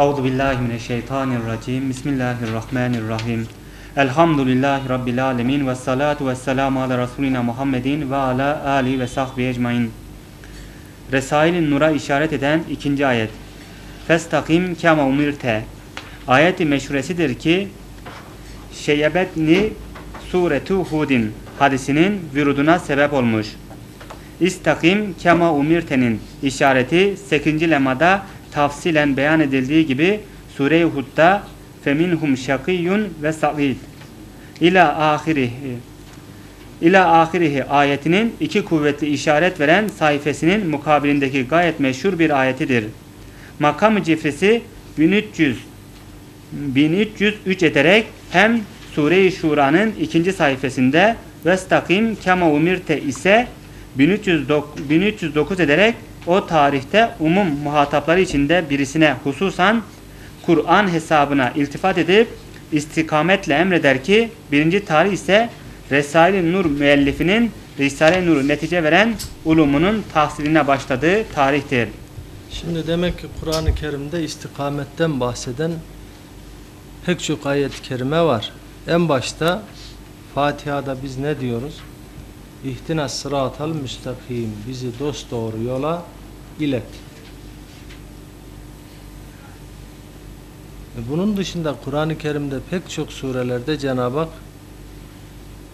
Euzu billahi mineşşeytanirracim. Bismillahirrahmanirrahim. Elhamdülillahi rabbil alamin ve salatu vesselamu ala resulina Muhammedin ve ala ali ve sahbihi ecmaîn. Resail-i Nur'a işaret eden ikinci ayet. Festakim kema umirte. Ayeti meşhuresidir ki Şeyebetni Suretu Hudin hadisinin vüruduna sebep olmuş. İstakim kema umirtenin işareti 8. lemada tafsilen beyan edildiği gibi Sure-i Hud'da feminhum şakiyyun ve sa'id ila ahirihi ila ahirihi ayetinin iki kuvvetli işaret veren sayfasının mukabilindeki gayet meşhur bir ayetidir. Makam-ı cifrisi 1300 1303 ederek hem Sure-i Şura'nın ikinci sayfasında Vestakim kema umirte ise 1309, 1309 ederek o tarihte umum muhatapları içinde birisine hususan Kur'an hesabına iltifat edip istikametle emreder ki birinci tarih ise Resail-i Nur müellifinin Risale-i Nur'u netice veren ulumunun tahsiline başladığı tarihtir. Şimdi demek ki Kur'an-ı Kerim'de istikametten bahseden pek çok ayet-i kerime var. En başta Fatiha'da biz ne diyoruz? İhtina sıratal müstakim bizi dost doğru yola ilet. E Bunun dışında Kur'an-ı Kerim'de pek çok surelerde Cenab-ı Hak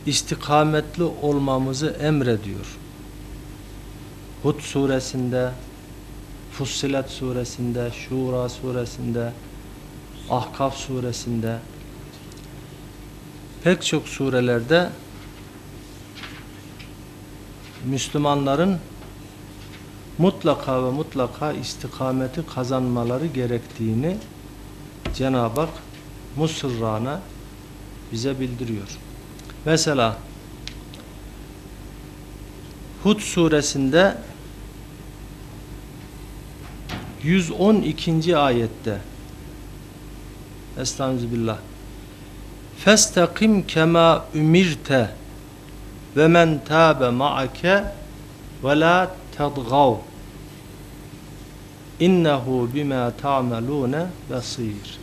istikametli olmamızı emrediyor. Hud suresinde, Fussilet suresinde, Şura suresinde, Ahkaf suresinde pek çok surelerde Müslümanların mutlaka ve mutlaka istikameti kazanmaları gerektiğini Cenab-ı Hak Musırrana bize bildiriyor. Mesela Hud suresinde 112. ayette Estağfirullah Festakim kema ümirte ve men tabe ma'ake ve la tadgav innehu bima ta'melune basir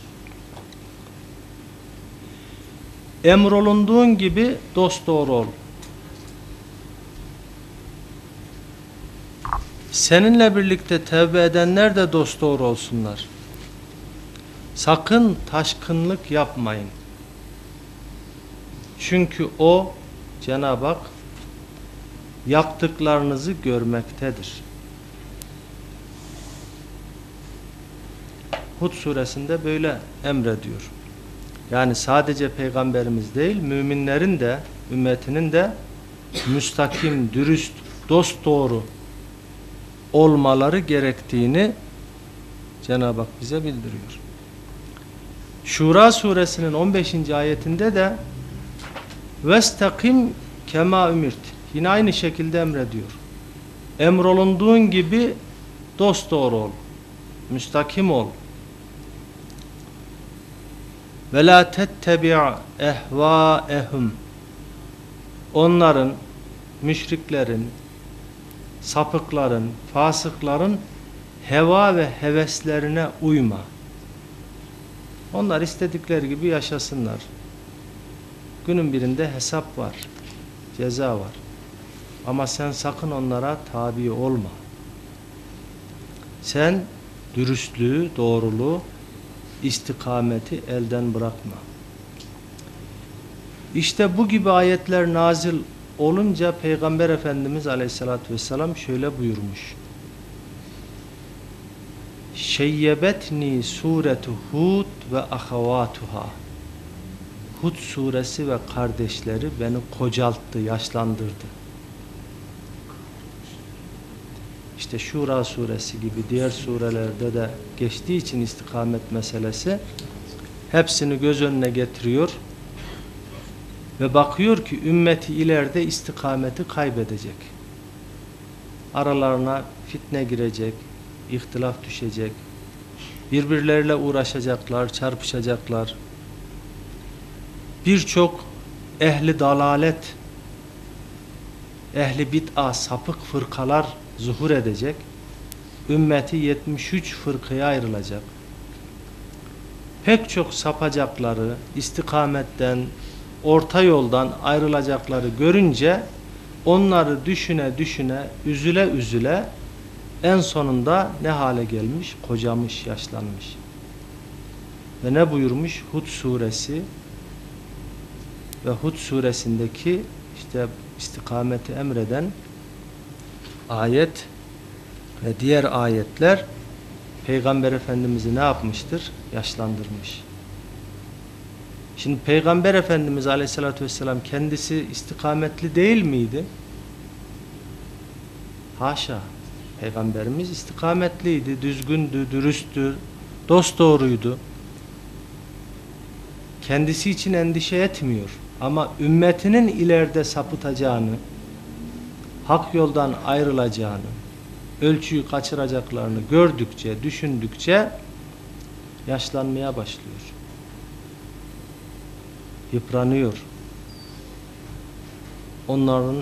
Emrolunduğun gibi dost doğru ol. Seninle birlikte tevbe edenler de dost doğru olsunlar. Sakın taşkınlık yapmayın. Çünkü o Cenab-ı Hak yaptıklarınızı görmektedir. Hud suresinde böyle emrediyor. Yani sadece peygamberimiz değil, müminlerin de, ümmetinin de müstakim, dürüst, dost doğru olmaları gerektiğini Cenab-ı Hak bize bildiriyor. Şura suresinin 15. ayetinde de Vestakim kema ümirt. Yine aynı şekilde emrediyor. Emrolunduğun gibi dost doğru ol. Müstakim ol. Ve la tettebi' ehvaehum. Onların, müşriklerin, sapıkların, fasıkların heva ve heveslerine uyma. Onlar istedikleri gibi yaşasınlar. Günün birinde hesap var, ceza var. Ama sen sakın onlara tabi olma. Sen dürüstlüğü, doğruluğu, istikameti elden bırakma. İşte bu gibi ayetler nazil olunca Peygamber Efendimiz Aleyhisselatü Vesselam şöyle buyurmuş. Şeyyebetni suretu Hud ve ahavatuha. Hud suresi ve kardeşleri beni kocalttı, yaşlandırdı. İşte Şura suresi gibi diğer surelerde de geçtiği için istikamet meselesi hepsini göz önüne getiriyor ve bakıyor ki ümmeti ileride istikameti kaybedecek. Aralarına fitne girecek, ihtilaf düşecek, birbirleriyle uğraşacaklar, çarpışacaklar. Birçok ehli dalalet, ehli bid'a, sapık fırkalar zuhur edecek. Ümmeti 73 fırkaya ayrılacak. pek çok sapacakları, istikametten, orta yoldan ayrılacakları görünce onları düşüne düşüne, üzüle üzüle en sonunda ne hale gelmiş? Kocamış, yaşlanmış. Ve ne buyurmuş? Hud suresi ve Hud suresindeki işte istikameti emreden ayet ve diğer ayetler Peygamber Efendimiz'i ne yapmıştır? Yaşlandırmış. Şimdi Peygamber Efendimiz Aleyhisselatü Vesselam kendisi istikametli değil miydi? Haşa. Peygamberimiz istikametliydi, düzgündü, dürüsttü, dosdoğruydu. Kendisi için endişe etmiyor. Ama ümmetinin ileride sapıtacağını, hak yoldan ayrılacağını, ölçüyü kaçıracaklarını gördükçe, düşündükçe yaşlanmaya başlıyor. Yıpranıyor. Onların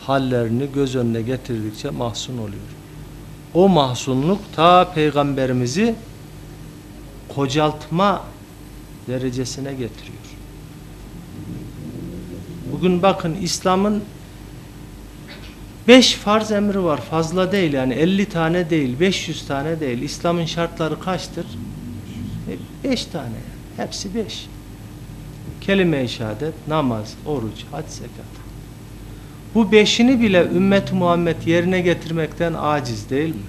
hallerini göz önüne getirdikçe mahzun oluyor. O mahzunluk ta peygamberimizi kocaltma derecesine getiriyor. Bugün bakın İslam'ın Beş farz emri var. Fazla değil yani 50 tane değil, 500 tane değil. İslam'ın şartları kaçtır? 5 tane. Hepsi beş. Kelime-i şehadet, namaz, oruç, hac, zekat. Bu beşini bile ümmet Muhammed yerine getirmekten aciz değil mi?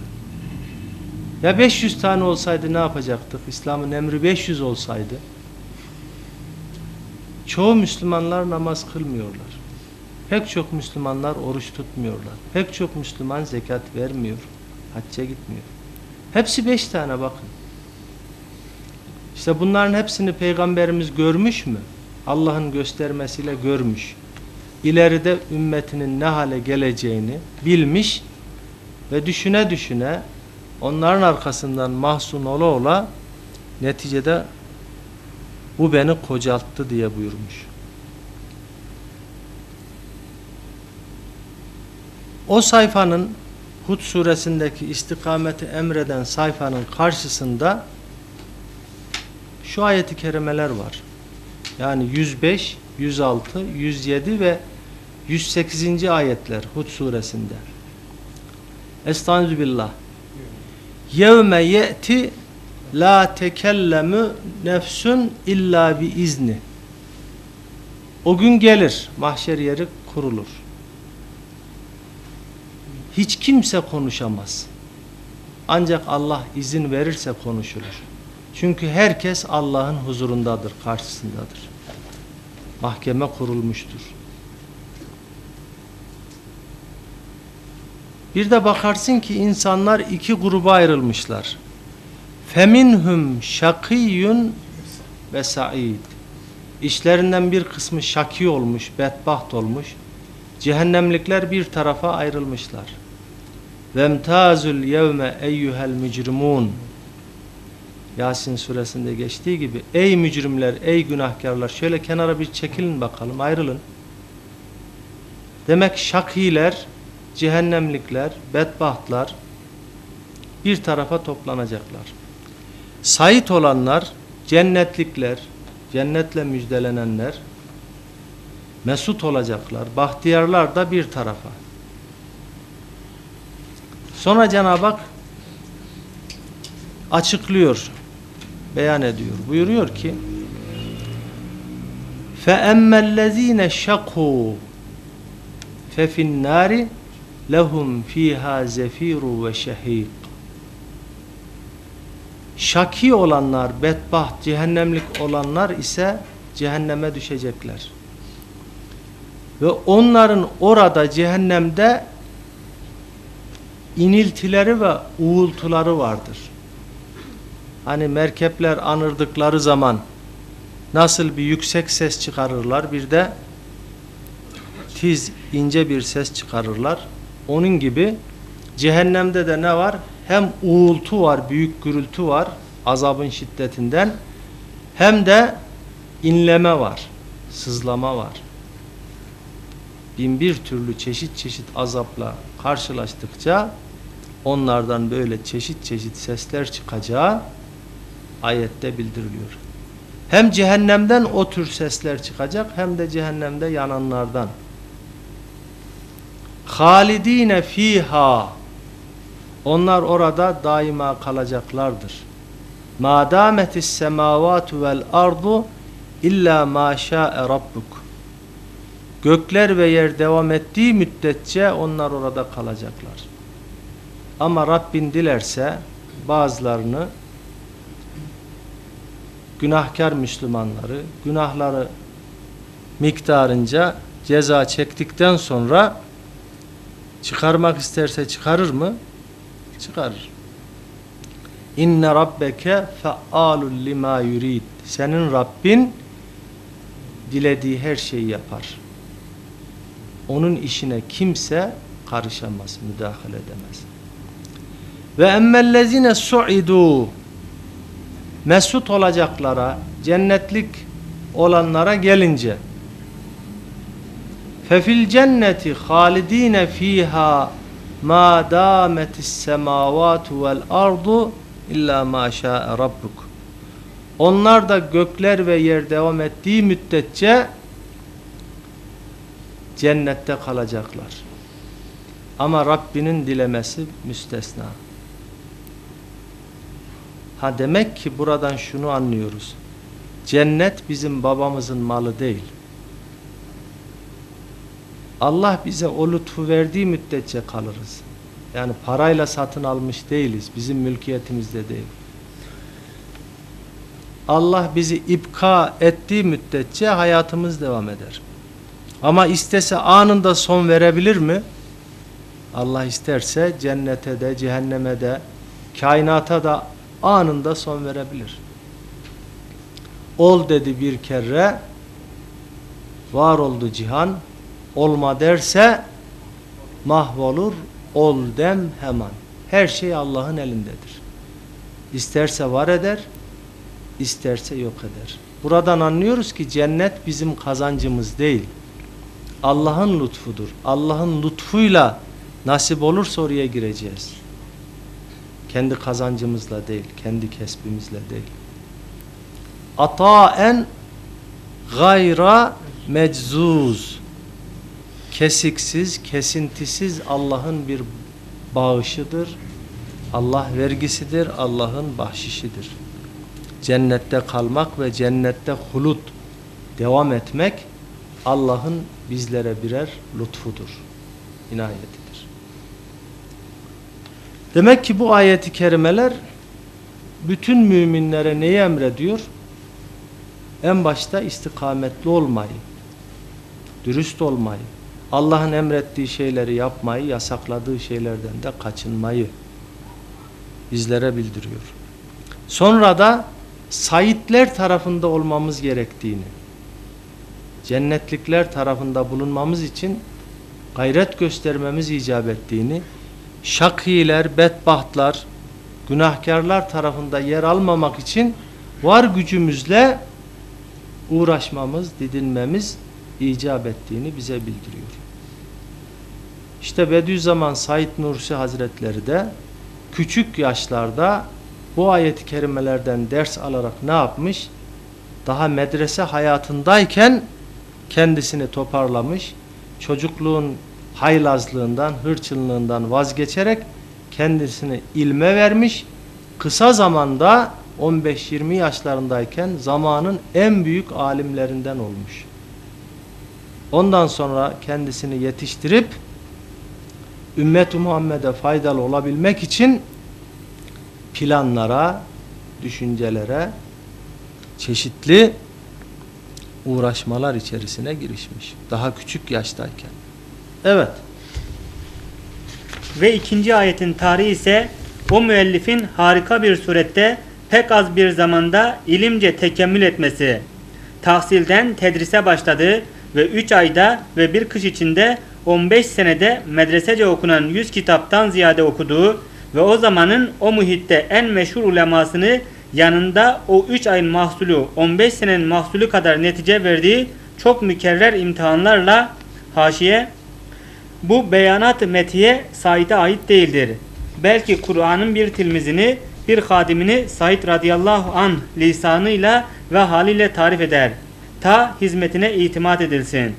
Ya 500 tane olsaydı ne yapacaktık? İslam'ın emri 500 olsaydı. Çoğu Müslümanlar namaz kılmıyorlar. Pek çok Müslümanlar oruç tutmuyorlar. Pek çok Müslüman zekat vermiyor. Hacca gitmiyor. Hepsi beş tane bakın. İşte bunların hepsini Peygamberimiz görmüş mü? Allah'ın göstermesiyle görmüş. İleride ümmetinin ne hale geleceğini bilmiş ve düşüne düşüne onların arkasından mahzun ola ola neticede bu beni kocalttı diye buyurmuş. O sayfanın Hud suresindeki istikameti emreden sayfanın karşısında şu ayeti kerimeler var. Yani 105, 106, 107 ve 108. ayetler Hud suresinde. Estağfirullah. Yevme ye'ti la tekellemu nefsun illa bi izni. O gün gelir, mahşer yeri kurulur hiç kimse konuşamaz. Ancak Allah izin verirse konuşulur. Çünkü herkes Allah'ın huzurundadır, karşısındadır. Mahkeme kurulmuştur. Bir de bakarsın ki insanlar iki gruba ayrılmışlar. Feminhum şakiyun ve sa'id. İşlerinden bir kısmı şaki olmuş, bedbaht olmuş. Cehennemlikler bir tarafa ayrılmışlar. Vemtazul yevme eyyuhel mücrimun. Yasin suresinde geçtiği gibi ey mücrimler, ey günahkarlar şöyle kenara bir çekilin bakalım, ayrılın. Demek şakiler, cehennemlikler, bedbahtlar bir tarafa toplanacaklar. Sait olanlar, cennetlikler, cennetle müjdelenenler mesut olacaklar. Bahtiyarlar da bir tarafa. Sonra Cenab-ı Hak açıklıyor, beyan ediyor. Buyuruyor ki فَاَمَّا الَّذ۪ينَ شَقُوا فَفِي النَّارِ لَهُمْ ف۪يهَا زَف۪يرُ وَشَه۪يقٌ Şaki olanlar, bedbaht, cehennemlik olanlar ise cehenneme düşecekler. Ve onların orada cehennemde iniltileri ve uğultuları vardır. Hani merkepler anırdıkları zaman nasıl bir yüksek ses çıkarırlar bir de tiz ince bir ses çıkarırlar. Onun gibi cehennemde de ne var? Hem uğultu var, büyük gürültü var azabın şiddetinden hem de inleme var, sızlama var. Bin bir türlü çeşit çeşit azapla karşılaştıkça onlardan böyle çeşit çeşit sesler çıkacağı ayette bildiriliyor. Hem cehennemden o tür sesler çıkacak hem de cehennemde yananlardan. Halidine fiha onlar orada daima kalacaklardır. Ma dametis semavatu vel ardu illa ma şa'e rabbuk. Gökler ve yer devam ettiği müddetçe onlar orada kalacaklar. Ama Rabbin dilerse bazılarını günahkar Müslümanları günahları miktarınca ceza çektikten sonra çıkarmak isterse çıkarır mı? Çıkarır. İnne rabbeke fealul lima yurid. Senin Rabbin dilediği her şeyi yapar. Onun işine kimse karışamaz, müdahale edemez. Ve emmellezine su'idu mesut olacaklara, cennetlik olanlara gelince fefil cenneti halidine fiha ma dametis semavatu vel ardu illa ma şa'e rabbuk. Onlar da gökler ve yer devam ettiği müddetçe cennette kalacaklar. Ama Rabbinin dilemesi müstesna. Ha demek ki buradan şunu anlıyoruz. Cennet bizim babamızın malı değil. Allah bize o lütfu verdiği müddetçe kalırız. Yani parayla satın almış değiliz. Bizim mülkiyetimizde değil. Allah bizi ipka ettiği müddetçe hayatımız devam eder. Ama istese anında son verebilir mi? Allah isterse cennete de cehenneme de kainata da anında son verebilir. Ol dedi bir kere var oldu cihan olma derse mahvolur ol dem hemen. Her şey Allah'ın elindedir. İsterse var eder, isterse yok eder. Buradan anlıyoruz ki cennet bizim kazancımız değil. Allah'ın lütfudur. Allah'ın lütfuyla nasip olursa oraya gireceğiz. Kendi kazancımızla değil, kendi kesbimizle değil. Ataen gayra meczuz. Kesiksiz, kesintisiz Allah'ın bir bağışıdır. Allah vergisidir, Allah'ın bahşişidir. Cennette kalmak ve cennette hulut devam etmek Allah'ın bizlere birer lütfudur, inayetidir. Demek ki bu ayeti kerimeler bütün müminlere neyi emrediyor? En başta istikametli olmayı, dürüst olmayı, Allah'ın emrettiği şeyleri yapmayı, yasakladığı şeylerden de kaçınmayı bizlere bildiriyor. Sonra da saitler tarafında olmamız gerektiğini, cennetlikler tarafında bulunmamız için gayret göstermemiz icap ettiğini, şakiler, bedbahtlar, günahkarlar tarafında yer almamak için var gücümüzle uğraşmamız, didinmemiz icap ettiğini bize bildiriyor. İşte Bediüzzaman Said Nursi Hazretleri de küçük yaşlarda bu ayeti kerimelerden ders alarak ne yapmış? Daha medrese hayatındayken kendisini toparlamış, çocukluğun haylazlığından, hırçınlığından vazgeçerek kendisini ilme vermiş. Kısa zamanda 15-20 yaşlarındayken zamanın en büyük alimlerinden olmuş. Ondan sonra kendisini yetiştirip ümmet-i Muhammed'e faydalı olabilmek için planlara, düşüncelere, çeşitli uğraşmalar içerisine girişmiş. Daha küçük yaştayken. Evet. Ve ikinci ayetin tarihi ise o müellifin harika bir surette pek az bir zamanda ilimce tekemmül etmesi, tahsilden tedrise başladığı ve 3 ayda ve bir kış içinde 15 senede medresece okunan 100 kitaptan ziyade okuduğu ve o zamanın o muhitte en meşhur ulemasını yanında o 3 ayın mahsulü 15 senenin mahsulü kadar netice verdiği çok mükerrer imtihanlarla haşiye bu beyanat-ı metiye Said'e ait değildir. Belki Kur'an'ın bir tilmizini bir hadimini Said radıyallahu an lisanıyla ve haliyle tarif eder. Ta hizmetine itimat edilsin.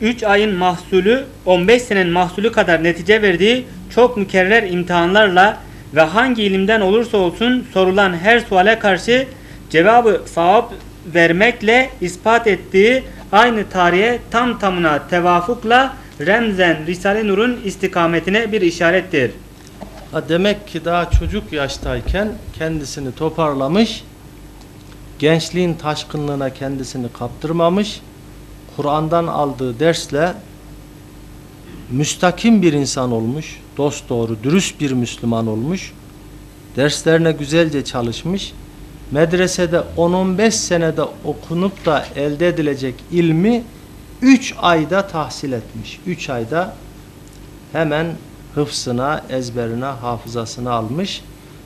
3 ayın mahsulü 15 senenin mahsulü kadar netice verdiği çok mükerrer imtihanlarla ve hangi ilimden olursa olsun sorulan her suale karşı cevabı savap vermekle ispat ettiği aynı tarihe tam tamına tevafukla remzen Risale-i Nur'un istikametine bir işarettir. Demek ki daha çocuk yaştayken kendisini toparlamış, gençliğin taşkınlığına kendisini kaptırmamış, Kur'an'dan aldığı dersle müstakim bir insan olmuş, dost doğru, dürüst bir Müslüman olmuş, derslerine güzelce çalışmış, medresede 10-15 senede okunup da elde edilecek ilmi 3 ayda tahsil etmiş. 3 ayda hemen hıfzına, ezberine, hafızasına almış.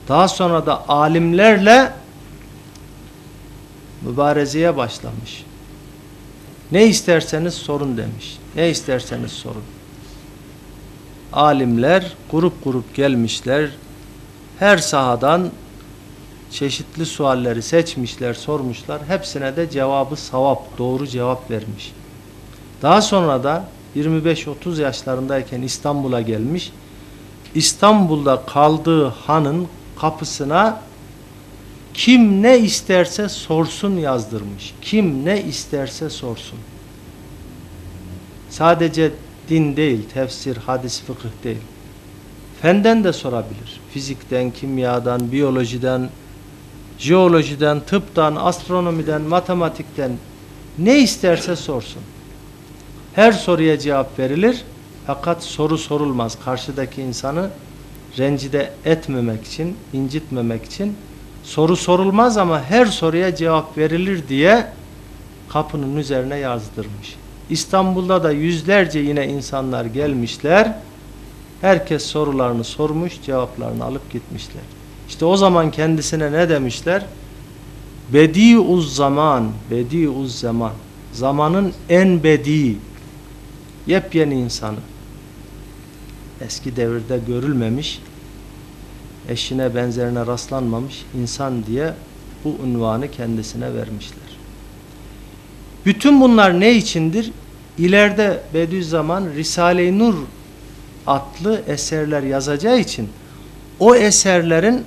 Daha sonra da alimlerle mübarezeye başlamış. Ne isterseniz sorun demiş. Ne isterseniz sorun. Alimler grup grup gelmişler. Her sahadan çeşitli sualleri seçmişler, sormuşlar. Hepsine de cevabı savap, doğru cevap vermiş. Daha sonra da 25-30 yaşlarındayken İstanbul'a gelmiş. İstanbul'da kaldığı hanın kapısına kim ne isterse sorsun yazdırmış. Kim ne isterse sorsun. Sadece din değil, tefsir, hadis, fıkıh değil. Fenden de sorabilir. Fizikten, kimyadan, biyolojiden, jeolojiden, tıptan, astronomiden, matematikten ne isterse sorsun. Her soruya cevap verilir. Fakat soru sorulmaz. Karşıdaki insanı rencide etmemek için, incitmemek için soru sorulmaz ama her soruya cevap verilir diye kapının üzerine yazdırmış. İstanbul'da da yüzlerce yine insanlar gelmişler. Herkes sorularını sormuş, cevaplarını alıp gitmişler. İşte o zaman kendisine ne demişler? Bedi'uz zaman, bedi'uz zaman. Zamanın en bedi, yepyeni insanı. Eski devirde görülmemiş, eşine benzerine rastlanmamış insan diye bu unvanı kendisine vermişler. Bütün bunlar ne içindir? İleride Bediüzzaman Risale-i Nur adlı eserler yazacağı için o eserlerin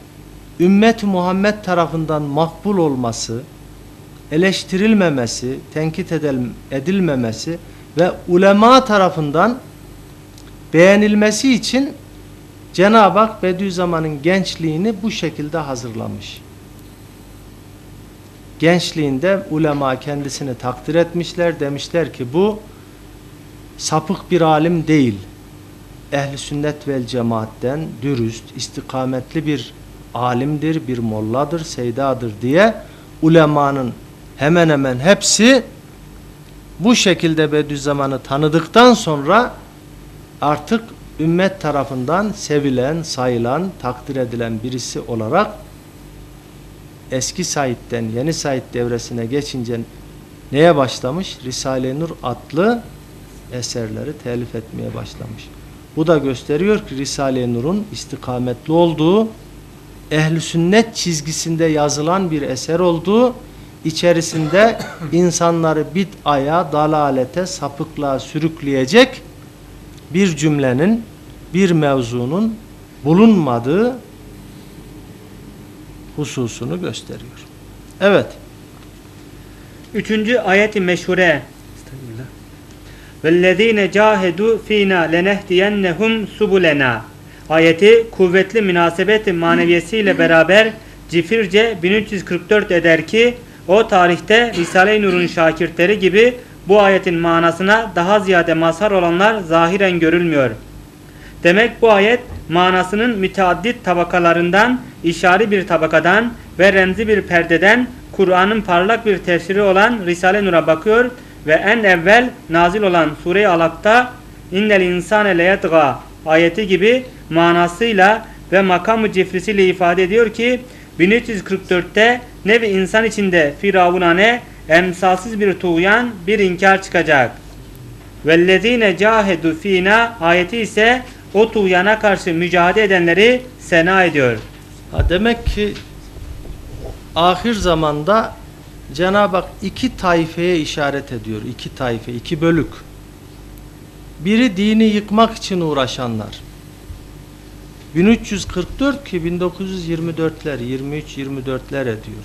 ümmet Muhammed tarafından makbul olması, eleştirilmemesi, tenkit edilmemesi ve ulema tarafından beğenilmesi için Cenab-ı Hak Bediüzzaman'ın gençliğini bu şekilde hazırlamış. Gençliğinde ulema kendisini takdir etmişler. Demişler ki bu sapık bir alim değil. Ehli sünnet vel cemaatten dürüst, istikametli bir alimdir, bir molladır, seydadır diye ulemanın hemen hemen hepsi bu şekilde Bediüzzaman'ı tanıdıktan sonra artık ümmet tarafından sevilen, sayılan, takdir edilen birisi olarak eski Said'den yeni Said devresine geçince neye başlamış? Risale-i Nur adlı eserleri telif etmeye başlamış. Bu da gösteriyor ki Risale-i Nur'un istikametli olduğu, ehli sünnet çizgisinde yazılan bir eser olduğu, içerisinde insanları bid'aya, dalalete, sapıklığa sürükleyecek bir cümlenin, bir mevzunun bulunmadığı hususunu gösteriyor. Evet. Üçüncü ayeti meşhure. وَالَّذ۪ينَ جَاهَدُوا ف۪ينَا لَنَهْدِيَنَّهُمْ subulena. Ayeti kuvvetli münasebet maneviyesiyle beraber cifirce 1344 eder ki o tarihte Risale-i Nur'un şakirtleri gibi bu ayetin manasına daha ziyade mazhar olanlar zahiren görülmüyor. Demek bu ayet manasının müteaddit tabakalarından, işari bir tabakadan ve remzi bir perdeden Kur'an'ın parlak bir tefsiri olan Risale-i Nur'a bakıyor ve en evvel nazil olan Sure-i Alak'ta innel insane leyetga ayeti gibi manasıyla ve makamı cifrisiyle ifade ediyor ki 1344'te nevi insan içinde firavunane emsalsız bir tuğyan bir inkar çıkacak. Vellezine cahedu fina ayeti ise o tuğyana karşı mücadele edenleri sena ediyor. Ha demek ki ahir zamanda Cenab-ı Hak iki taifeye işaret ediyor. İki taife, iki bölük. Biri dini yıkmak için uğraşanlar. 1344 ki 1924'ler, 23-24'ler ediyor.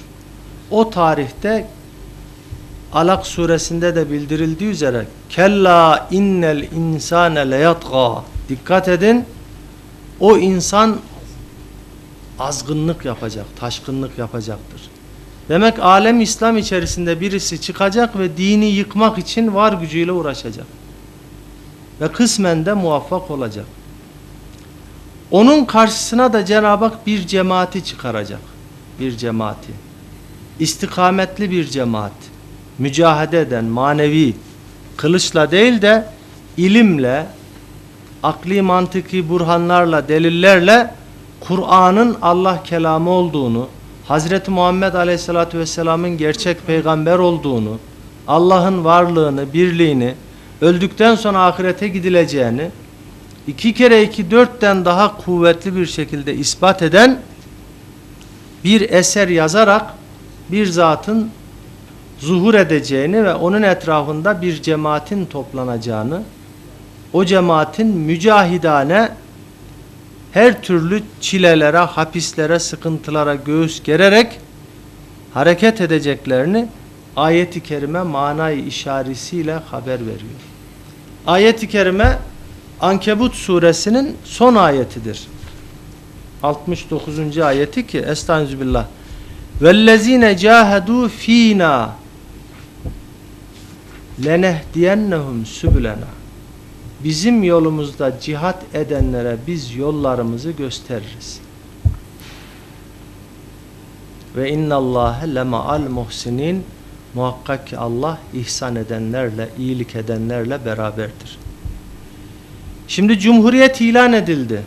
O tarihte Alak suresinde de bildirildiği üzere Kella innel insane leyatga Dikkat edin o insan azgınlık yapacak, taşkınlık yapacaktır. Demek alem İslam içerisinde birisi çıkacak ve dini yıkmak için var gücüyle uğraşacak. Ve kısmen de muvaffak olacak. Onun karşısına da Cenab-ı Hak bir cemaati çıkaracak. Bir cemaati. İstikametli bir cemaat. Mücahede eden, manevi, kılıçla değil de ilimle, akli mantıki burhanlarla, delillerle Kur'an'ın Allah kelamı olduğunu, Hazreti Muhammed Aleyhisselatü Vesselam'ın gerçek peygamber olduğunu, Allah'ın varlığını, birliğini, öldükten sonra ahirete gidileceğini, iki kere iki dörtten daha kuvvetli bir şekilde ispat eden bir eser yazarak bir zatın zuhur edeceğini ve onun etrafında bir cemaatin toplanacağını, o cemaatin mücahidane her türlü çilelere, hapislere, sıkıntılara göğüs gererek hareket edeceklerini ayet-i kerime manayı işaresiyle haber veriyor. Ayet-i kerime Ankebut suresinin son ayetidir. 69. ayeti ki Estağfirullah. Vellezine cahadu fina lenehdiyennehum sübülena bizim yolumuzda cihat edenlere biz yollarımızı gösteririz. Ve innallâhe lema'al muhsinin muhakkak ki Allah ihsan edenlerle, iyilik edenlerle beraberdir. Şimdi cumhuriyet ilan edildi.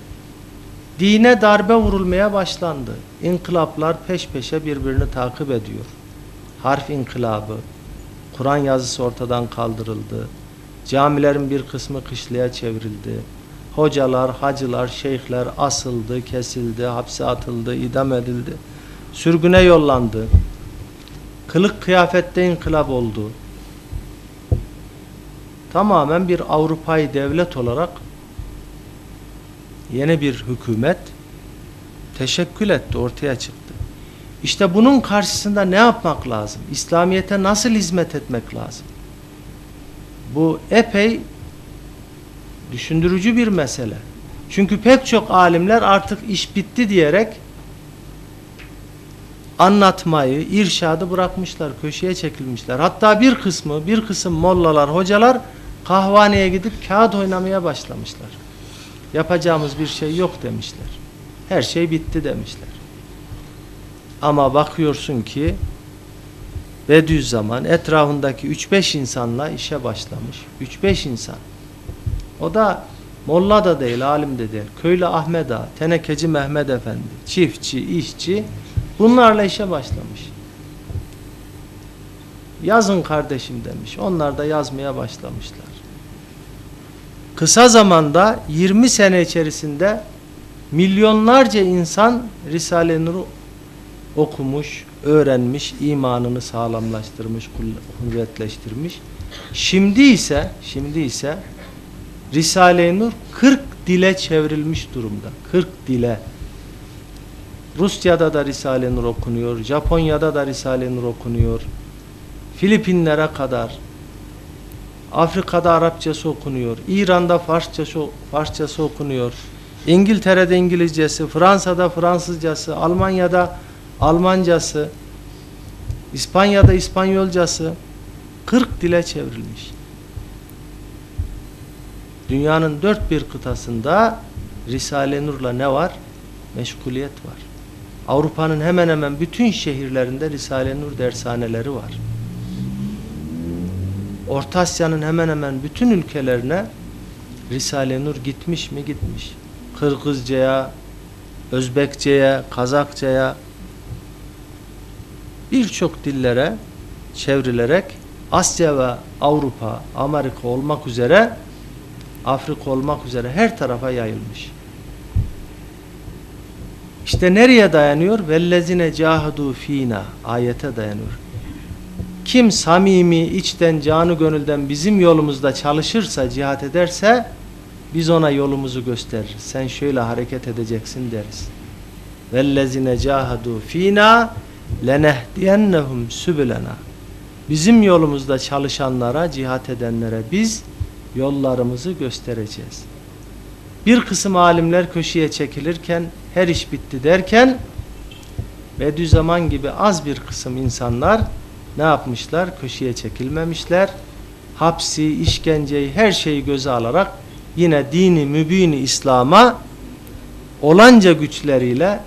Dine darbe vurulmaya başlandı. İnkılaplar peş peşe birbirini takip ediyor. Harf inkılabı, Kur'an yazısı ortadan kaldırıldı. Camilerin bir kısmı kışlaya çevrildi. Hocalar, hacılar, şeyhler asıldı, kesildi, hapse atıldı, idam edildi. Sürgüne yollandı. Kılık kıyafette inkılap oldu. Tamamen bir Avrupa'yı devlet olarak yeni bir hükümet teşekkül etti, ortaya çıktı. İşte bunun karşısında ne yapmak lazım? İslamiyete nasıl hizmet etmek lazım? Bu epey düşündürücü bir mesele. Çünkü pek çok alimler artık iş bitti diyerek anlatmayı, irşadı bırakmışlar, köşeye çekilmişler. Hatta bir kısmı, bir kısım mollalar, hocalar kahvaneye gidip kağıt oynamaya başlamışlar. Yapacağımız bir şey yok demişler. Her şey bitti demişler. Ama bakıyorsun ki Bediüzzaman etrafındaki 3-5 insanla işe başlamış. 3-5 insan. O da molla da değil, alim de değil. Köylü Ahmet Ağa, tenekeci Mehmet Efendi, çiftçi, işçi bunlarla işe başlamış. Yazın kardeşim demiş. Onlar da yazmaya başlamışlar. Kısa zamanda 20 sene içerisinde milyonlarca insan Risale-i Nur'u okumuş, öğrenmiş, imanını sağlamlaştırmış, kuvvetleştirmiş. Şimdi ise, şimdi ise Risale-i Nur 40 dile çevrilmiş durumda. 40 dile. Rusya'da da Risale-i Nur okunuyor, Japonya'da da Risale-i Nur okunuyor. Filipinlere kadar Afrika'da Arapçası okunuyor. İran'da Farsçası, Farsçası okunuyor. İngiltere'de İngilizcesi, Fransa'da Fransızcası, Almanya'da Almancası, İspanya'da İspanyolcası 40 dile çevrilmiş. Dünyanın dört bir kıtasında Risale-i Nur'la ne var? Meşguliyet var. Avrupa'nın hemen hemen bütün şehirlerinde Risale-i Nur dershaneleri var. Orta Asya'nın hemen hemen bütün ülkelerine Risale-i Nur gitmiş mi? Gitmiş. Kırgızcaya, Özbekçeye, Kazakçaya, birçok dillere çevrilerek Asya ve Avrupa, Amerika olmak üzere Afrika olmak üzere her tarafa yayılmış. İşte nereye dayanıyor? Vellezine cahadu fina ayete dayanıyor. Kim samimi içten canı gönülden bizim yolumuzda çalışırsa cihat ederse biz ona yolumuzu gösteririz. Sen şöyle hareket edeceksin deriz. Vellezine cahadu fina lenehdiyennehum sübülena. Bizim yolumuzda çalışanlara, cihat edenlere biz yollarımızı göstereceğiz. Bir kısım alimler köşeye çekilirken her iş bitti derken Bediüzzaman gibi az bir kısım insanlar ne yapmışlar? Köşeye çekilmemişler. Hapsi, işkenceyi, her şeyi göze alarak yine dini mübini İslam'a olanca güçleriyle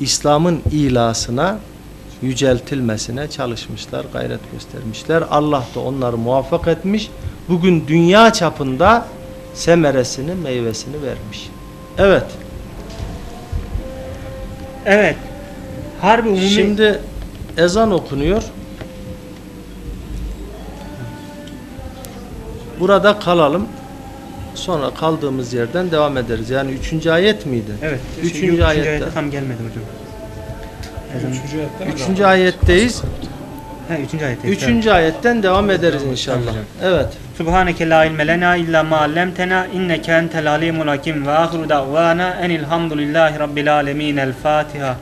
İslam'ın ilasına yüceltilmesine çalışmışlar, gayret göstermişler. Allah da onları muvaffak etmiş. Bugün dünya çapında semeresini, meyvesini vermiş. Evet. Evet. Harbi umumi Şimdi ezan okunuyor. Burada kalalım. Sonra kaldığımız yerden devam ederiz. Yani üçüncü ayet miydi? Evet. Üçüncü, Üçüncü ayette. ayette tam gelmedi hocam. Ezan- Üçüncü ayetten Üçüncü ayetteyiz. He, üçüncü ayette. Üçüncü ayetten devam ederiz inşallah. hocam. Evet. Subhaneke la ilme lena illa ma allamtena inneke entel alimul hakim ve ahiru da'vana enilhamdülillahi rabbil alemin. El Fatiha.